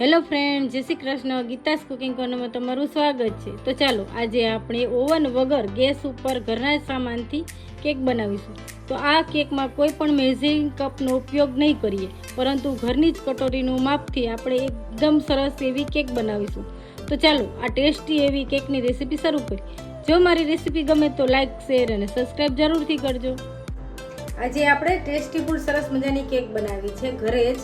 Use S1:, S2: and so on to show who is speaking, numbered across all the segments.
S1: Hello friend, જય Shri Krishna. Geeta's cooking કોર્નરમાં તમારું સ્વાગત છે. તો ચાલો, આજે આપણે ઓવન વગર ગેસ ઉપર ઘરના સામાનથી કેક બનાવીશું. તો આ કેકમાં કોઈ પણ મેઝરિંગ કપનો ઉપયોગ નહીં કરીએ, પરંતુ ઘરની જ કટોરીનું માપથી આપણે એકદમ સરસ એવી કેક બનાવીશું. તો ચાલો, આ ટેસ્ટી એવી કેકની રેસીપી શરૂ કરીએ. જો મારી રેસીપી ગમે તો લાઇક શેર અને સબસ્ક્રાઈબ જરૂરથી કરજો. આજે આપણે ટેસ્ટી ફૂડ સરસ મજાની કેક બનાવી છે. ઘરે જ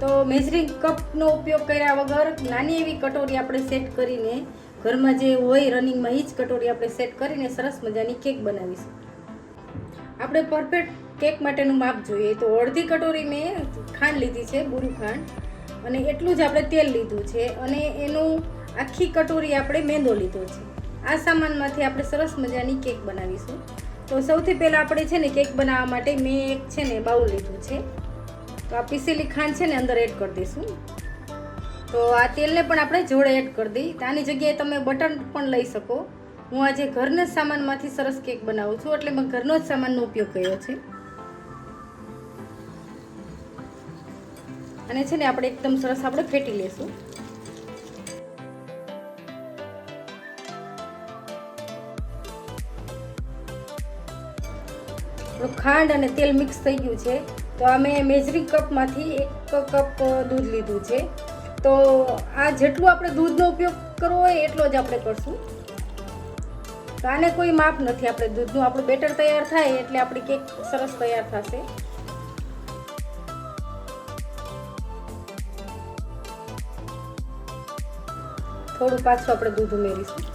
S1: તો મેઝરિંગ કપનો ઉપયોગ કર્યા વગર નાની એવી કટોરી આપણે સેટ કરીને ઘરમાં જે હોય રનિંગમાં એ જ કટોરી આપણે સેટ કરીને સરસ મજાની કેક બનાવીશું. આપણે પરફેક્ટ કેક માટેનું માપ જોઈએ તો અડધી કટોરી મેં ખાંડ લીધી છે, બુરું ખાંડ, અને એટલું જ આપણે તેલ લીધું છે અને એનું આખી કટોરી આપણે મેંદો લીધો છે. આ સામાનમાંથી આપણે સરસ મજાની કેક બનાવીશું. તો સૌથી પહેલાં આપણે છે ને કેક બનાવવા માટે મેં એક છે ને બાઉલ લીધું છે. તો આ પીસેલી ખાંડ છે ને અંદર એડ કરી દઈશું. તો આ તેલને પણ આપણે જોડે એડ કરી દઈ. તો આની જગ્યાએ તમે બટર પણ લઈ શકો. હું આજે ઘરના સામાનમાંથી સરસ કેક બનાવું છું, એટલે મેં ઘરનો જ સામાનનો ઉપયોગ કર્યો છે. અને છે ને આપણે એકદમ સરસ આપણે ફેટી લેશું. ખાંડ અને તેલ મિક્સ થઈ ગયું છે. તો અમે મેજરી કપમાંથી એક કપ દૂધ લીધું છે. તો આ જેટલું આપણે દૂધનો ઉપયોગ કરવો હોય એટલો જ આપણે કરશું. તો આને કોઈ માપ નથી, આપણે દૂધનું આપણું બેટર તૈયાર થાય એટલે આપણી કેક સરસ તૈયાર થશે. થોડું પાછું આપણે દૂધ ઉમેરીશું.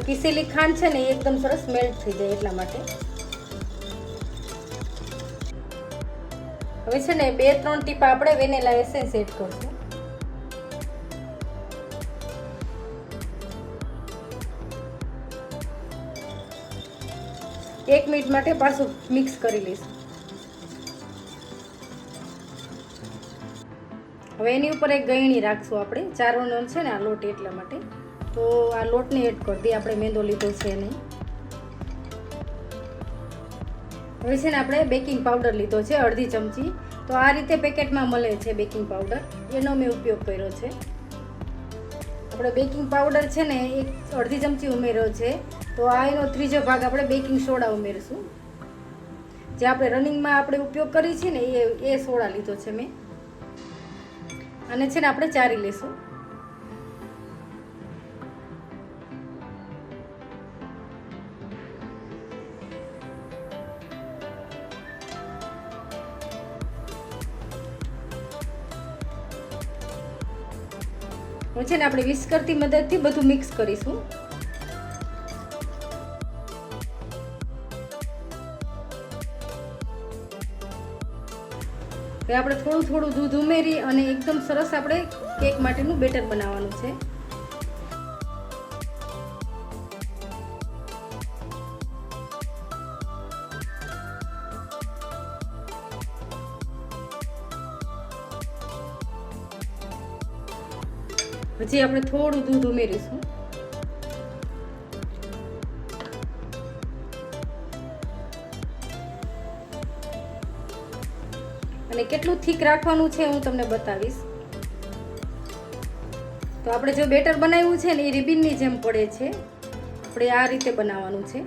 S1: આપણે પીસેલી ખાંડ છે ને એ એકદમ સરસ મેલ્ટ થઈ જાય એટલા માટે. હવે છે ને બે ત્રણ ટીપા આપણે વેનેલા એસેન્સ એડ કરશું. એક મિનિટ માટે પાછું મિક્સ કરી લઈશું. હવે એની ઉપર એક ગયણી રાખશું આપણે. ચારોનો છે ને આ લોટ એટલા માટે. તો આ લોટને એડ કરી દઈએ. આપણે મેંદો લીધો છે નહીં હવે છે ને આપણે બેકિંગ પાવડર લીધો છે, અડધી ચમચી. તો આ રીતે પેકેટમાં મળે છે બેકિંગ પાવડર. એનો મેં ઉપયોગ કર્યો છે. આપણે બેકિંગ પાવડર છે ને એક અડધી ચમચી ઉમેર્યો છે. તો આ એનો ત્રીજો ભાગ આપણે બેકિંગ સોડા ઉમેરશું. જે આપણે રનિંગમાં આપણે ઉપયોગ કરી છે ને એ એ સોડા લીધો છે મેં. અને છે ને આપણે ચારી લઈશું હવે છે ને આપણે વિસ્કરતી મદદથી બધું મિક્સ કરીશું. હવે આપણે થોડું થોડું દૂધ ઉમેરી અને એકદમ સરસ આપણે કેક માટેનું બેટર બનાવવાનું છે. પછી આપણે થોડું દૂધ ઉમેરીશું. અને કેટલું થીક રાખવાનું છે હું તમને બતાવીશ. તો આપણે જો બેટર બનાવ્યું છે ને એ રિબિનની જેમ પડે છે, આપણે આ રીતે બનાવવાનું છે.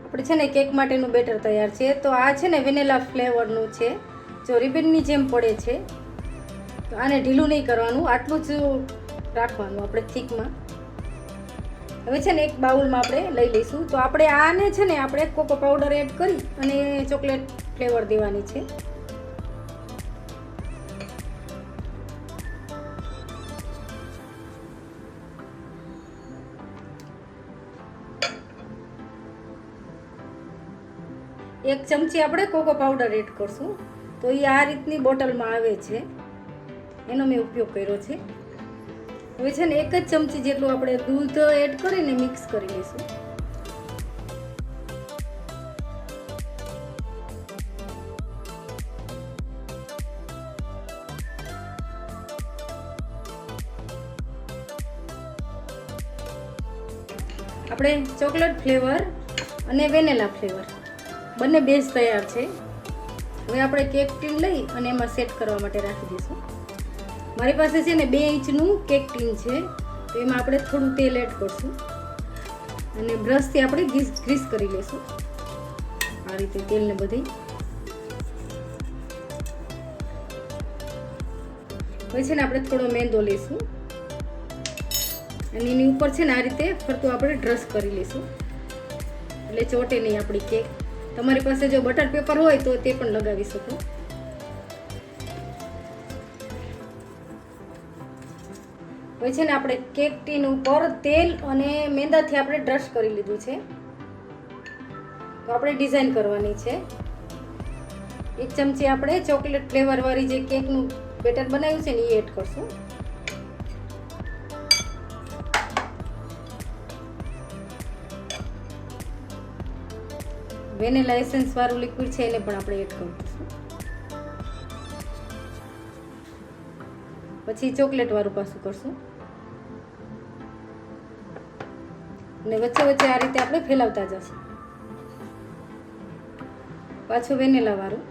S1: આપણે છે ને કેક માટેનું બેટર તૈયાર છે. તો આ છે ને વેનેલા ફ્લેવરનું છે, જો રિબિનની જેમ પડે છે. આને ઢીલું નહીં કરવાનું, આટલું જ રાખવાનું આપણે થીકમાં. હવે છે ને એક બાઉલમાં આપણે લઈ લઈશું. તો આપણે આને છે ને આપણે કોકો પાવડર એડ કરી અને ચોકલેટ ફ્લેવર દેવાની છે. એક ચમચી આપણે કોકો પાવડર એડ કરશું. તો એ આ રીતની બોટલમાં આવે છે. એનો મેં ઉપયોગ કર્યો છે. હવે છે ને એક જ ચમચી જેટલું આપણે દૂધ એડ કરીને મિક્સ કરી લઈશું. આપણે ચોકલેટ ફ્લેવર અને વેનેલા ફ્લેવર બંને બેઝ તૈયાર છે. હવે આપણે કેક ટીમ લઈ અને એમાં સેટ કરવા માટે રાખી દઈશું. મારી પાસે છે ને બે ઇંચનું કેક ટીન છે, તો એમાં આપણે થોડું તેલ એડ કરશું. અને બ્રશથી આપણે ગ્રીસ ગ્રીસ કરી લઈશું. આ રીતે તેલને બધી. પછી છે ને આપણે થોડો મેંદો લઈશું. અને એની ઉપર છે ને આ રીતે ફરતું આપણે ડ્રશ કરી લઈશું. એટલે ચોટે નહીં આપણી કેક. તમારી પાસે જો બટર પેપર હોય તો તે પણ લગાવી શકો. પછી છે ને આપણે કેક ટીન ઉપર તેલ અને મેંદાથી આપણે ડ્રશ કરી લીધું છે. તો આપણે ડિઝાઇન કરવાની છે. એક ચમચી આપણે ચોકલેટ ફ્લેવરવાળી જે કેકનું બેટર બનાવ્યું છે ને એ એડ કરશું. વેનેલા એસેન્સ વાળું લિક્વિડ છે એને પણ આપણે એડ કરીશું પછી ચોકલેટ વાળું પાછું કરશું. અને વચ્ચે વચ્ચે આ રીતે આપણે ફેલાવતા જશું. પાછું વેનીલા વાળું.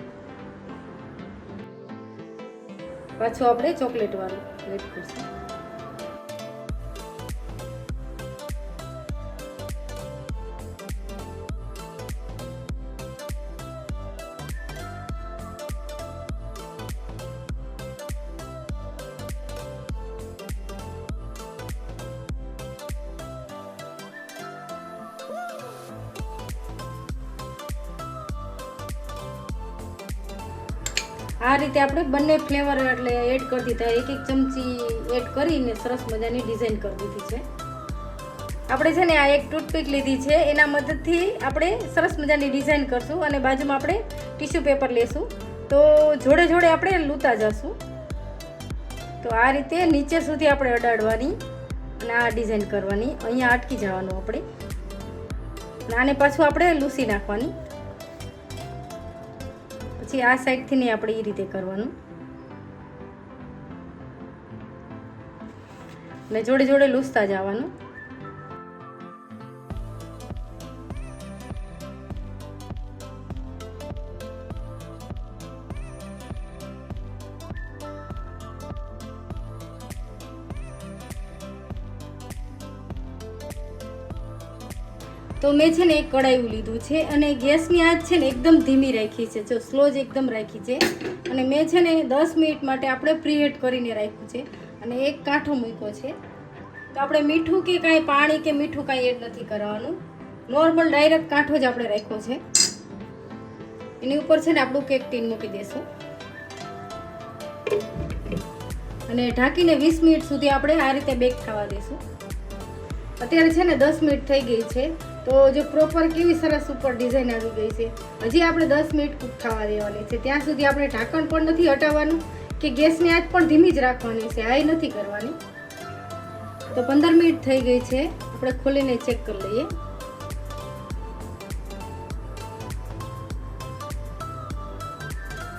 S1: પાછું આપણે ચોકલેટ વાળું. એડ કરશું આ રીતે આપણે બંને ફ્લેવર એટલે એડ કરી દીધા એક એક ચમચી એડ કરીને સરસ મજાની ડિઝાઇન કરી દીધી છે. આપણે છે ને આ એક ટૂથપીક લીધી છે. એના મદદથી આપણે સરસ મજાની ડિઝાઇન કરશું અને બાજુમાં આપણે ટીશ્યુ પેપર લેશું. તો જોડે જોડે આપણે લૂતા જશું. તો આ રીતે નીચે સુધી આપણે અડાડવાની અને આ ડિઝાઇન કરવાની. અહીંયા અટકી જવાનું આપણે. અને આને પાછું આપણે લૂસી નાખવાની. પછી આ સાઈડથી નહીં આપણે એ રીતે કરવાનું. ને જોડે જોડે લૂસતા જવાનું. તો મેં છે ને એક કડાયું લીધું છે અને ગેસની આંચ છે ને એકદમ ધીમી રાખી છે. જો સ્લો જ એકદમ રાખી છે. અને મેં છે ને દસ મિનિટ માટે આપણે પ્રીહીટ કરીને રાખ્યું છે. અને એક કાંઠો મૂક્યો છે. તો આપણે મીઠું કે કાંઈ પાણી કે મીઠું કાંઈ એડ નથી કરવાનું. નોર્મલ ડાયરેક્ટ કાંઠો જ આપણે રાખ્યો છે. એની ઉપર છે ને આપણું કેક ટીન મૂકી દઈશું અને ઢાંકીને વીસ મિનિટ સુધી આપણે આ રીતે બેક થવા દઈશું અત્યારે છે ને દસ મિનિટ થઈ ગઈ છે. તો જો પ્રોપર કેવી સરસ ઉપર ડિઝાઇન આવી ગઈ છે. હજી આપણે દસ મિનિટ કૂક થવા દેવાની છે. ત્યાં સુધી આપણે ઢાંકણ પણ નથી હટાવવાનું કે ગેસની આંચ પણ ધીમી જ રાખવાની છે. હાઈ નથી કરવાની. તો પંદર મિનિટ થઈ ગઈ છે. આપણે ખોલીને ચેક કરી લઈએ.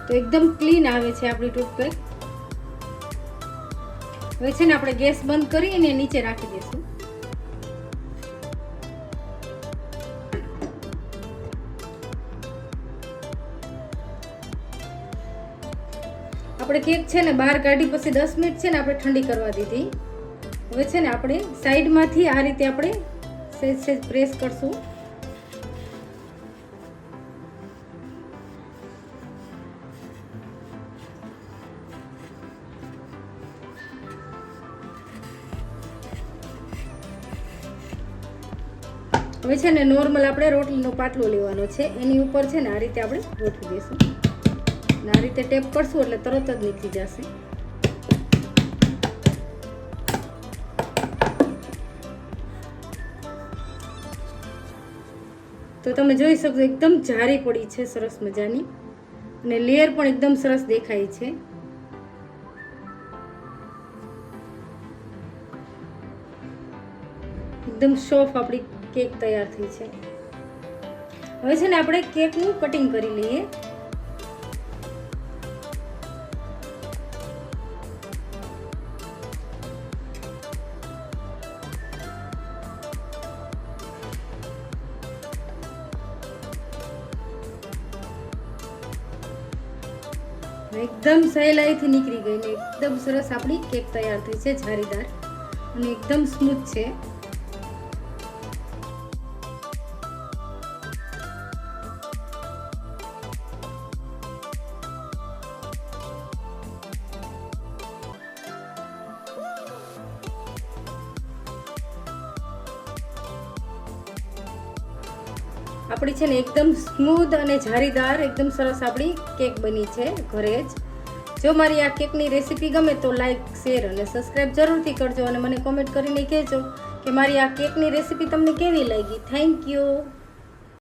S1: તો એકદમ ક્લીન આવે છે આપણી ટૂથપેક હવે છે ને આપણે ગેસ બંધ કરીને નીચે રાખી દઈશું. આપણે કેક છે ને બહાર કાઢી પછી દસ મિનિટ છે ને આપણે ઠંડી કરવા દીધી. હવે છે ને આપણે સાઈડમાંથી આ રીતે આપણે સહેજ સહેજ પ્રેસ કરશું. હવે છે ને નોર્મલ આપણે રોટલીનો પાટલો લેવાનો છે. એની ઉપર છે ને આ રીતે આપણે ગોઠવી દઈશું. આ રીતે ટેપ કરશું એટલે તરત જ નીકળી જશે. તો તમે જોઈ શકો એકદમ જારી પડી છે સરસ મજાની. અને લેયર પણ એકદમ સરસ દેખાય છે. એકદમ સોફ આપણી કેક તૈયાર થઈ છે. હવે છે ને આપણે કેકનું કટિંગ કરી લઈએ. એકદમ સહેલાઈથી નીકળી ગઈ ને એકદમ સરસ આપણી કેક તૈયાર થઈ છે જારીદાર અને એકદમ સ્મૂથ છે. આપણી છે ને એકદમ સ્મૂધ અને જારીદાર, એકદમ સરસ આપણી કેક બની છે ઘરે જ. જો મારી આ કેકની રેસીપી ગમે તો લાઇક શેર અને સબસ્ક્રાઈબ જરૂરથી કરજો અને મને કોમેન્ટ કરીને કહેજો કે મારી આ કેકની રેસીપી તમને કેવી લાગી. Thank you